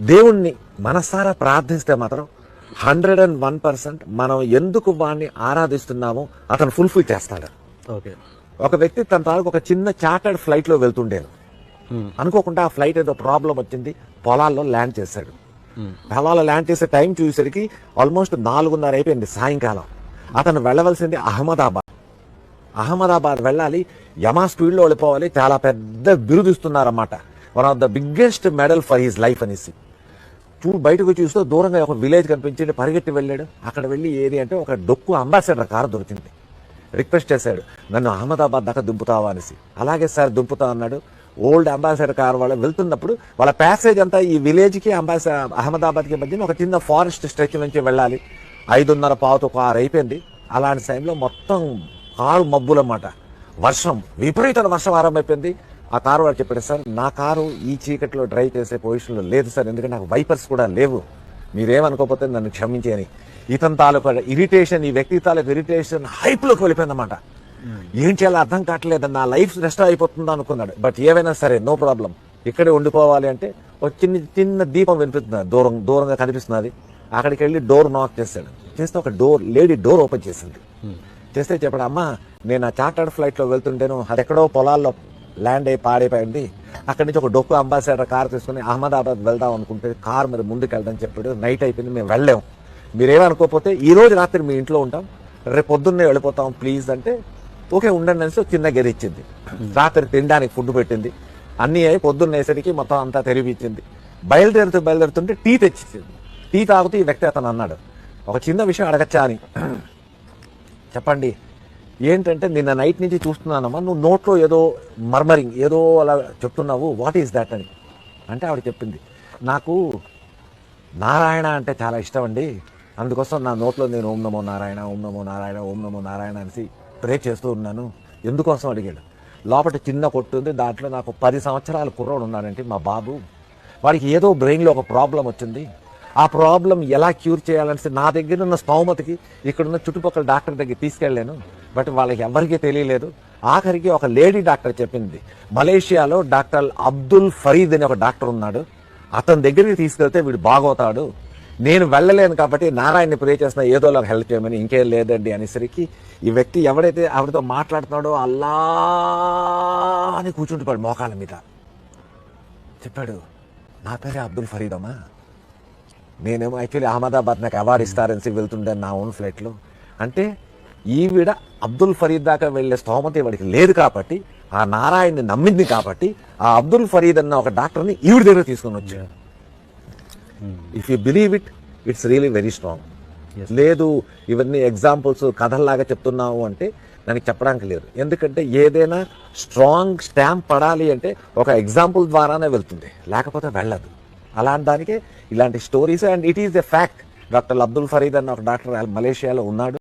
దేవుణ్ణి మనసారా ప్రార్థిస్తే మాత్రం హండ్రెడ్ అండ్ వన్ పర్సెంట్ మనం ఎందుకు వాడిని ఆరాధిస్తున్నామో అతను ఫుల్ఫిల్ చేస్తాడు. ఓకే. ఒక వ్యక్తి తన తాలూకు ఒక చిన్న చార్టర్డ్ ఫ్లైట్లో వెళ్తుండేది అనుకోకుండా ఆ ఫ్లైట్ ఏదో ప్రాబ్లం వచ్చింది పొలాల్లో ల్యాండ్ చేశాడు. పొలాల్లో ల్యాండ్ చేసే టైం చూసేసరికి ఆల్మోస్ట్ నాలుగున్నర అయిపోయింది సాయంకాలం. అతను వెళ్ళవలసింది అహ్మదాబాద్. అహ్మదాబాద్ వెళ్ళాలి యమా స్పీడ్లో వెళ్ళిపోవాలి చాలా పెద్ద బిరుదు ఇస్తున్నారన్నమాట. One of the biggest medal for his life అనేసి. చూ బయటకు చూస్తూ దూరంగా ఒక విలేజ్ కనిపించింది పరిగెత్తి వెళ్ళాడు. అక్కడ వెళ్ళి ఏది అంటే ఒక డొక్కు అంబాసిడర్ కారు దొరికింది. రిక్వెస్ట్ చేశాడు నన్ను అహ్మదాబాద్ దాకా దింపుతావా అనేసి. అలాగే సార్ దింపుతా అన్నాడు. ఓల్డ్ అంబాసిడర్ కార్ వాళ్ళు వెళ్తున్నప్పుడు వాళ్ళ ప్యాసేజ్ అంతా ఈ విలేజ్కి అంబాసి అహ్మదాబాద్కి మధ్యన ఒక చిన్న ఫారెస్ట్ స్ట్రెచ్ నుంచి వెళ్ళాలి. ఐదున్నర పావుతో కారు అయిపోయింది. అలాంటి టైంలో మొత్తం కారు మబ్బులన్నమాట. వర్షం విపరీతమైన వర్షం ఆరంభమైపోయింది. ఆ కారు వాడు చెప్పాడు సార్ నా కారు ఈ చీకట్లో డ్రైవ్ చేసే పొజిషన్లో లేదు సార్ ఎందుకంటే నాకు వైపర్స్ కూడా లేవు. మీరేమనుకోకపోతే నన్ను క్షమించి అని ఇతని తాలూకు ఇరిటేషన్ ఈ వ్యక్తి తాలూకు ఇరిటేషన్ హైప్లోకి వెళ్ళిపోయిందన్నమాట. ఏం చేయాలో అర్థం కావట్లేదు నా లైఫ్ రెస్ట్ అయిపోతుందా అనుకున్నాడు. బట్ ఏవైనా సరే నో ప్రాబ్లం ఇక్కడే ఉండిపోవాలి అంటే ఒక చిన్న చిన్న దీపం వినిపిస్తుంది దూరం దూరంగా కనిపిస్తున్నది అక్కడికి వెళ్ళి డోర్ నాక్ చేశాడు చేస్తే ఒక డోర్ లేడీ డోర్ ఓపెన్ చేసింది. చేస్తే చెప్పాడు అమ్మా నేను ఆ చార్టర్డ్ ఫ్లైట్లో వెళ్తుంటేను అది ఎక్కడో పొలాల్లో ల్యాండ్ అయ్యి పాడైపోయింది అక్కడి నుంచి ఒక డొక్కు అంబాసిడర్ కార్ తీసుకుని అహ్మదాబాద్ వెళ్దాం అనుకుంటే కార్ మీద ముందుకు వెళ్దాం చెప్పాడు. నైట్ అయిపోయింది మేము వెళ్ళాం. మీరేమనుకోకపోతే ఈ రోజు రాత్రి మీ ఇంట్లో ఉంటాం. రేపు పొద్దున్నే వెళ్ళిపోతాం ప్లీజ్ అంటే ఓకే ఉండండి అనేసి ఒక చిన్న గది ఇచ్చింది. రాత్రి తినడానికి ఫుడ్ పెట్టింది. అన్నీ అయి పొద్దున్నేసరికి మొత్తం అంతా తెరిపించింది బయలుదేరుతూ బయలుదేరుతుంటే టీ తెచ్చిచ్చింది. టీ తాగుతూ ఈ వ్యక్తి అతను అన్నాడు. ఒక చిన్న విషయం అడగచ్చా అని. చెప్పండి ఏంటంటే నిన్న నైట్ నుంచి చూస్తున్నానమ్మా నువ్వు నోట్లో ఏదో మర్మరింగ్ ఏదో అలా చెప్తున్నావు వాట్ ఈస్ దాట్ అని. అంటే ఆవిడ చెప్పింది నాకు నారాయణ అంటే చాలా ఇష్టం అండి. అందుకోసం నా నోట్లో నేను ఓం నమో నారాయణ ఓం నమో నారాయణ ఓం నమో నారాయణ అనేసి ప్రే చేస్తూ ఉన్నాను. ఎందుకోసం? అడిగాడు. లోపల చిన్న కొట్టు ఉంది. దాంట్లో నాకు పది సంవత్సరాల కుర్రోడు ఉన్నాడంటే మా బాబు. వాడికి ఏదో బ్రెయిన్లో ఒక ప్రాబ్లం వచ్చింది. ఆ ప్రాబ్లం ఎలా క్యూర్ చేయాలనేసి నా దగ్గర ఉన్న స్తోమతకి ఇక్కడున్న చుట్టుపక్కల డాక్టర్ దగ్గర తీసుకెళ్ళాను. బట్ వాళ్ళకి ఎవరికీ తెలియలేదు. ఆఖరికి ఒక లేడీ డాక్టర్ చెప్పింది. మలేషియాలో డాక్టర్ అబ్దుల్ ఫరీద్ అని ఒక డాక్టర్ ఉన్నాడు. అతని దగ్గరికి తీసుకెళ్తే వీడు బాగోతాడు. నేను వెళ్ళలేను కాబట్టి నారాయణని ప్రే చేసిన ఏదో ఒకటి హెల్ప్ చేయమని ఇంకేం లేదండి అనేసరికి ఈ వ్యక్తి ఎవడైతే ఆవిడతో మాట్లాడుతున్నాడో అల్లా అని కూర్చుంటున్నాడు మోకాల మీద. చెప్పాడు నా పేరే అబ్దుల్ ఫరీదమ్మా. నేనేమో యాక్చువల్లీ అహ్మదాబాద్ నాకు అవార్డు ఇస్తారని వెళ్తుండే నా ఓన్ ఫ్లైట్లో అంటే ఈవిడ అబ్దుల్ ఫరీద్ దాకా వెళ్ళే స్తోమత వాడికి లేదు కాబట్టి ఆ నారాయణ్ని నమ్మింది కాబట్టి ఆ అబ్దుల్ ఫరీద్ అన్న ఒక డాక్టర్ని ఈవిడ దగ్గర తీసుకొని వచ్చాడు. If you believe it it's really very strong లేదు ఇవన్నీ ఎగ్జాంపుల్స్ కథల్లాగా చెప్తున్నావు అంటే దానికి చెప్పడానికి లేదు. ఎందుకంటే ఏదైనా స్ట్రాంగ్ స్టాంప్ పడాలి అంటే ఒక ఎగ్జాంపుల్ ద్వారానే వెళ్తుంది. లేకపోతే వెళ్ళదు. అలాంటి దానికే ఇలాంటి stories and it is a fact doctor Abdul Farid అన్న ఒక డాక్టర్ మలేషియాలో ఉన్నాడు.